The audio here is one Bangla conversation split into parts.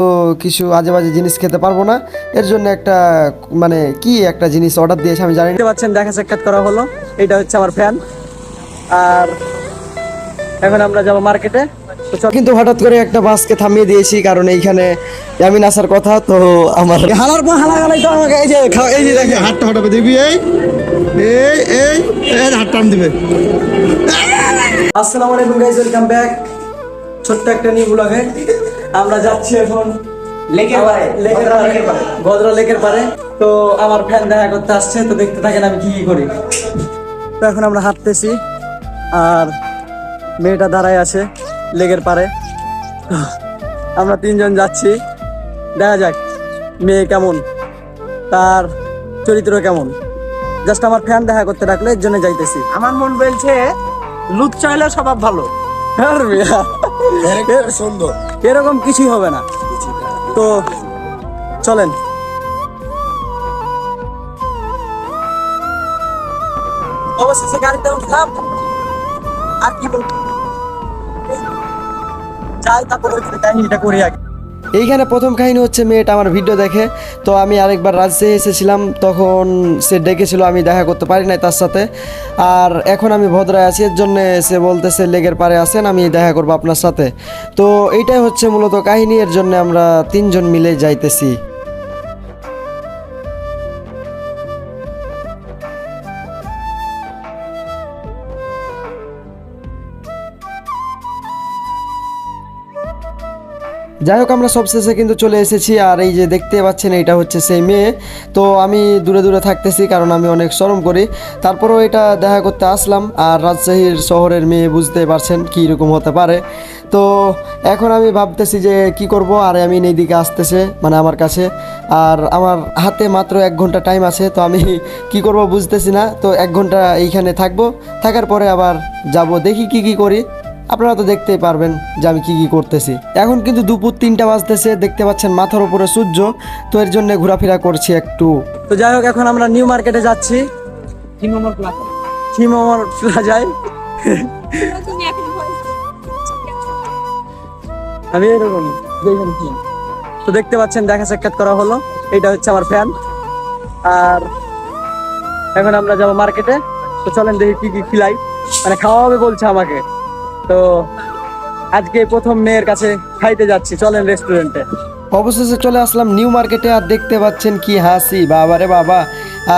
তো কিছু আজে বাজে জিনিস খেতে পারব না। এর জন্য একটা মানে কি একটা জিনিস অর্ডার দিয়েছে আমি জানি পাচ্ছেন দেখা সাক্ষাৎ করা হলো। এটা হচ্ছে আমার ফ্যান আর এখন আমরা যাব মার্কেটে কিন্তু হঠাৎ করে একটা বাসকে থামিয়ে দিয়েছি কারণ এইখানে ইয়ামিন আসার কথা তো আমার হালার পর হালা গালাই তো আমাকে এই যে খাও- এই যে দেখে হাতটা হটাবে দেখবি এই? এই এই এই হাত টান দিবে আসসালামু আলাইকুম গাইস ওয়েলকাম ব্যাক ছোট্ট একটা নিউ ব্লগে আমরা যাচ্ছি এখন লেকের পারে লেকের পারে ভদ্রা লেকের পারে তো আমার ফ্যান দেখা করতে আসছে তো দেখতে থাকেন আমি কি কি করি। তো এখন আমরা হাঁটতেছি আর মেয়েটা দাঁড়ায় আছে লেকের পারে আমরা তিনজন যাচ্ছি। দেখা যাক মেয়ে কেমন তার চরিত্র কেমন। জাস্ট আমার ফ্যান দেখা করতে রাখলে এর জন্য যাইতেছি। আমার মন বলছে লুৎ চাইলে স্বভাব ভালো। আর মিয়া, সুন্দর। এরকম কিছুই হবে না। তো চলেন। অবশেষে গাড়িতে উঠলাম। আর কি বলব? যাই তারপর ওইখানে কাহিনীটা করি আগে। এইখানে প্রথম কাহিনী হচ্ছে মেয়েটা আমার ভিডিও দেখে। তো আমি আরেকবার রাজশাহী এসেছিলাম, তখন সে ডেকেছিল, আমি দেখা করতে পারি নাই তার সাথে। আর এখন আমি ভদ্রায় আছি, এর জন্যে সে বলতেছে, লেগের পারে আসেন আমি দেখা করব আপনার সাথে। তো এইটাই হচ্ছে মূলত কাহিনী, এর জন্য আমরা তিনজন মিলে যাইতেছি। যাই হোক, আমরা সবশেষে কিন্তু চলে এসেছি, আর এই যে দেখতে পাচ্ছেন এটা হচ্ছে সেই মেয়ে। তো আমি দূরে দূরে থাকতেছি, কারণ আমি অনেক শরম করি। তারপরেও এটা দেখা করতে আসলাম, আর রাজশাহীর শহরের মেয়ে বুঝতে পারছেন কী রকম হতে পারে। তো এখন আমি ভাবতেছি যে কি করব, আর আমি এইদিকে আসতেছে মানে আমার কাছে। আর আমার হাতে মাত্র এক ঘণ্টা টাইম আছে, তো আমি কি করব বুঝতেছি না। তো এক ঘণ্টা এইখানে থাকব, থাকার পরে আবার যাব, দেখি কি কি করি। আপনারা তো দেখতেই পারবেন যে আমি কি কি করতেছি। এখন কিন্তু দুপুর তিনটা বাজতেছে দেখতে পাচ্ছেন মাথার উপরে সূর্য তো এর জন্য ঘোরাফেরা করছি একটু। তো যাই হোক এখন আমরা নিউ মার্কেটে যাচ্ছি। প্লাজায় আমি এরকম তো দেখতে পাচ্ছেন দেখা সাক্ষাৎ করা হলো। এটা হচ্ছে আমার ফ্যান আর এখন আমরা যাব মার্কেটে। তো চলেন দেখি কি কি খিলাই। মানে খাওয়া হবে বলছে আমাকে। তো আজকে প্রথম মেয়ের কাছে খাইতে যাচ্ছি। চলেন রেস্টুরেন্টে অবশেষে চলে আসলাম নিউ মার্কেটে আর দেখতে পাচ্ছেন কি হাসি। বাবারে বাবা।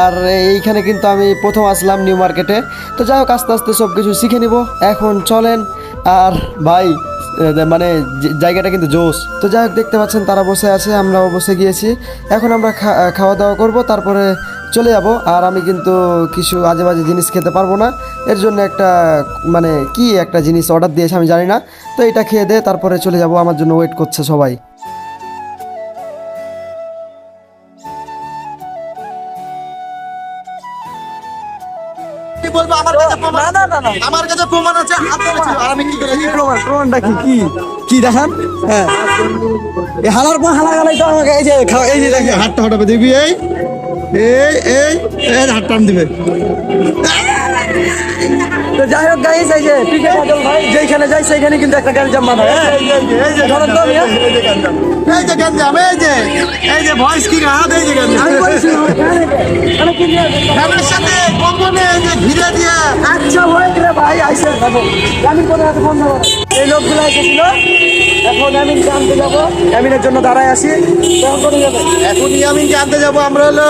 আর এইখানে কিন্তু আমি প্রথম আসলাম নিউ মার্কেটে। তো যাই হোক, আস্তে আস্তে সব কিছু শিখে নিব। এখন চলেন। আর ভাই মানে জায়গাটা কিন্তু জোশ তো যাই হোক, দেখতে পাচ্ছেন তারা বসে আছে, আমরাও বসে গিয়েছি। এখন আমরা খাওয়া দাওয়া করব। তারপরে চলে যাব। আর আমি কিন্তু কিছু আজে বাজে জিনিস খেতে পারব না। এর জন্য একটা মানে কি একটা জিনিস অর্ডার দিয়েছে আমি জানি না। তো এটা খেয়ে দে তারপরে চলে যাব। আমার জন্য ওয়েট করছে সবাই। কি বলব? আমার কাছে প্রমাণ না না না না। আমার কাছে প্রমাণ আছে হাত ধরেছিল আর আমি কি করেছি কি প্রমাণ? প্রমাণটা কি? কি? কি দেখান? হ্যাঁ। এই হালার পর হালা গালাই তো আমাকে এই যে খাও- এই যে দেখে হাতটা হটাবে দেখবি এই? এই এই হাত টান দিবে। তো যাই হোক গাইস এই যে পিকে কাজল ভাই যেখানে যাই সেইখানে কিন্তু একটা গাড়ি জাম বাঁধা হ্যাঁ এই যে ধরেন তো মিয়া। এই যে গঞ্জাম এই যে এই যে ভয়েস কি হাত এই যে গঞ্জাম আমি বলছি আমার মানে কি নিয়ে সাথে কম্বনে এই যে ঘিরে দিয়ে। আচ্ছা হয়ে রে ভাই আইসে। যাব আমি কোথায় আছে ফোন দেবো এই লোকগুলো এসেছিল। এখন আমি জানতে যাব আমিনের জন্য দাঁড়ায় যাবে? আমরা হলো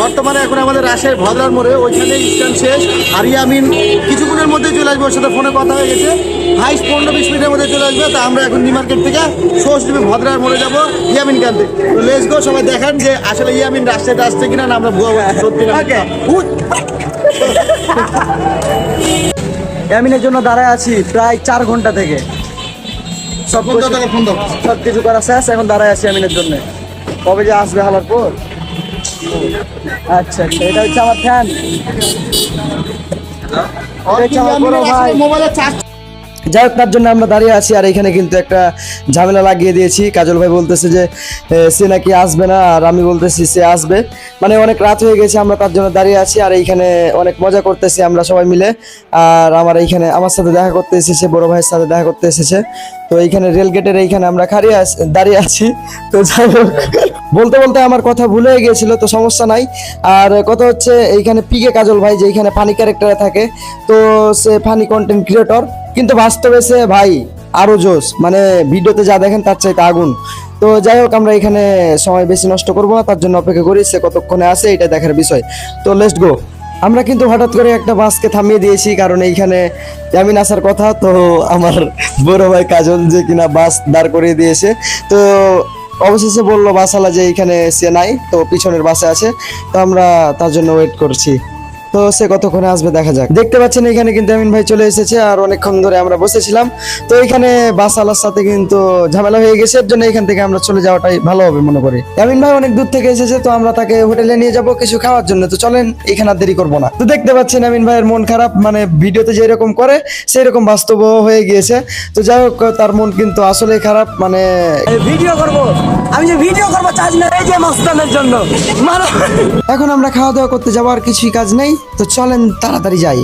বর্তমানে এখন আমাদের রাজশাহীর ভদ্রার মোড়ে ওইখানে স্ট্যান্ড শেষ। আর ইয়ামিন কিছুক্ষণের মধ্যে চলে আসবে ওর সাথে ফোনে কথা হয়ে গেছে। হাইস পনেরো বিশ মিনিটের মধ্যে চলে আসবে। তা আমরা এখন মার্কেট থেকে সোর্স ডিবি ভদ্রার মোড়ে যাব ইয়ামিন আনতে তো লেস গো সবাই দেখান যে আসলে ইয়ামিন রাজশাহীতে আসছে কিনা না আমরা ভুয়া সত্যি না Okay. জন্য দাঁড়ায় আছি প্রায় চার ঘণ্টা থেকে। সব কিছু- সব কিছু করা শেষ এখন দাঁড়ায় আছি আমিনের জন্য। কবে যে আসবে হালার পর? আচ্ছা আচ্ছা এটা হচ্ছে আমার ফ্যান মোবাইলে চার্জ যাই হোক তার জন্য আমরা দাঁড়িয়ে আছি আর এখানে কিন্তু একটা ঝামেলা লাগিয়ে দিয়েছি। কাজল ভাই বলতেছে যে সে নাকি আসবে না আর আমি বলতেছি সে আসবে। মানে অনেক রাত হয়ে গেছে আমরা তার জন্য দাঁড়িয়ে আছি আর এইখানে অনেক মজা করতেছি আমরা সবাই মিলে। আর আমার এইখানে আমার সাথে দেখা করতে এসেছে বড় ভাইয়ের সাথে দেখা করতে এসেছে। তো এইখানে রেল গেটের এইখানে আমরা খাড়িয়ে দাঁড়িয়ে আছি। তো যাই হোক, বলতে বলতে আমার কথা ভুলে গিয়েছিল, তো সমস্যা নাই। আর কথা হচ্ছে, এইখানে পিকে কাজল ভাই যে এইখানে ফানি ক্যারেক্টারে থাকে, তো সে ফানি কন্টেন্ট ক্রিয়েটর কিন্তু বাস্তবে সে ভাই আরও জোস মানে ভিডিওতে যা দেখেন তার চাইতে আগুন। তো যাই হোক, আমরা এখানে সময় বেশি নষ্ট করব না, তার জন্য অপেক্ষা করি, সে কতক্ষণে আসে, এটা দেখার বিষয়। তো লেটস গো আমরা কিন্তু হঠাৎ করে একটা বাসকে থামিয়ে দিয়েছি, কারণ এইখানে জামিন আসার কথা, তো আমার বড় ভাই কাজল যে কিনা বাস দাঁড় করিয়ে দিয়েছে। তো অবশেষে বলল বাসালা যে এইখানে সে নাই, তো পিছনের বাসে আছে, তো আমরা তার জন্য ওয়েট করছি। তো সে কতক্ষণে আসবে দেখা যাক। দেখতে পাচ্ছেন এখানে কিন্তু আমিন ভাই চলে এসেছে আর অনেকক্ষণ ধরে আমরা বসেছিলাম। তো এখানে বাসালার সাথে কিন্তু ঝামেলা হয়ে গেছে এর জন্য এখান থেকে আমরা চলে যাওয়াটাই ভালো হবে মনে করি। আমিন ভাই অনেক দূর থেকে এসেছে তো আমরা তাকে হোটেলে নিয়ে যাব কিছু খাওয়ার জন্য। তো চলেন এখানে আর দেরি করব না। তো দেখতে পাচ্ছেন আমিন ভাইয়ের মন খারাপ মানে ভিডিওতে যেরকম করে সেই রকম বাস্তব হয়ে গিয়েছে। তো যাই হোক তার মন কিন্তু আসলে খারাপ মানে ভিডিও করব। আমি যে ভিডিও করব চার্জ না এই যে মাস্তানের জন্য। এখন আমরা খাওয়া দাওয়া করতে যাব আর কিছুই কাজ নেই। তো চলেন তাড়াতাড়ি যাই।